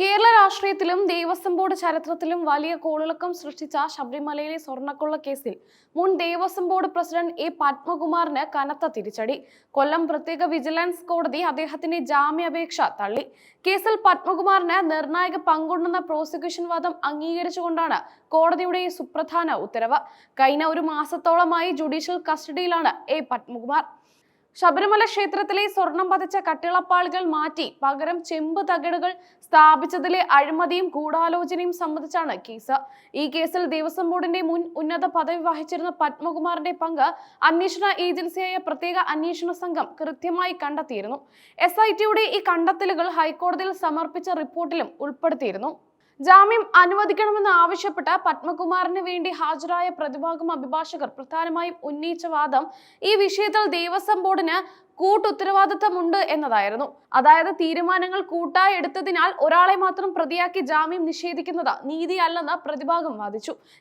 കേരള രാഷ്ട്രീയത്തിലും ദേവസ്വം ബോർഡ് ചരിത്രത്തിലും വലിയ കോളിളക്കം സൃഷ്ടിച്ച ശബരിമലയിലെ സ്വർണക്കൊള്ള കേസിൽ മുൻ ദേവസ്വം ബോർഡ് പ്രസിഡന്റ് എ പത്മകുമാറിന് കനത്ത തിരിച്ചടി. കൊല്ലം പ്രത്യേക വിജിലൻസ് കോടതി അദ്ദേഹത്തിന്റെ ജാമ്യാപേക്ഷ തള്ളി. കേസിൽ പത്മകുമാറിന് നിർണായക പങ്കുണ്ടെന്ന പ്രോസിക്യൂഷൻ വാദം അംഗീകരിച്ചുകൊണ്ടാണ് കോടതിയുടെ സുപ്രധാന ഉത്തരവ്. കഴിഞ്ഞ ഒരു മാസത്തോളമായി ജുഡീഷ്യൽ കസ്റ്റഡിയിലാണ് എ പത്മകുമാർ. ശബരിമല ക്ഷേത്രത്തിലെ സ്വർണം പതിച്ച കട്ടിളപ്പാളുകൾ മാറ്റി പകരം ചെമ്പ് തകിടുകൾ സ്ഥാപിച്ചതിലെ അഴിമതിയും ഗൂഢാലോചനയും സംബന്ധിച്ചാണ് കേസ്. ഈ കേസിൽ ദേവസ്വം ബോർഡിന്റെ മുൻ ഉന്നത പദവി വഹിച്ചിരുന്ന പത്മകുമാറിന്റെ പങ്ക് അന്വേഷണ ഏജൻസിയായ പ്രത്യേക അന്വേഷണ സംഘം കൃത്യമായി കണ്ടെത്തിയിരുന്നു. എസ് ഈ കണ്ടെത്തലുകൾ ഹൈക്കോടതിയിൽ സമർപ്പിച്ച റിപ്പോർട്ടിലും ഉൾപ്പെടുത്തിയിരുന്നു. ജാമ്യം അനുവദിക്കണമെന്ന് ആവശ്യപ്പെട്ട പത്മകുമാറിന് വേണ്ടി ഹാജരായ പ്രതിഭാഗം അഭിഭാഷകർ പ്രധാനമായും ഉന്നയിച്ച വാദം ഈ വിഷയത്തിൽ ദേവസ്വം ബോർഡിന് കൂട്ടുത്തരവാദിത്തമുണ്ട് എന്നതായിരുന്നു. അതായത് തീരുമാനങ്ങൾ കൂട്ടായി എടുത്തതിനാൽ ഒരാളെ മാത്രം പ്രതിയാക്കി ജാമ്യം നിഷേധിക്കുന്നത് നീതിയല്ലെന്ന് പ്രതിഭാഗം വാദിച്ചു.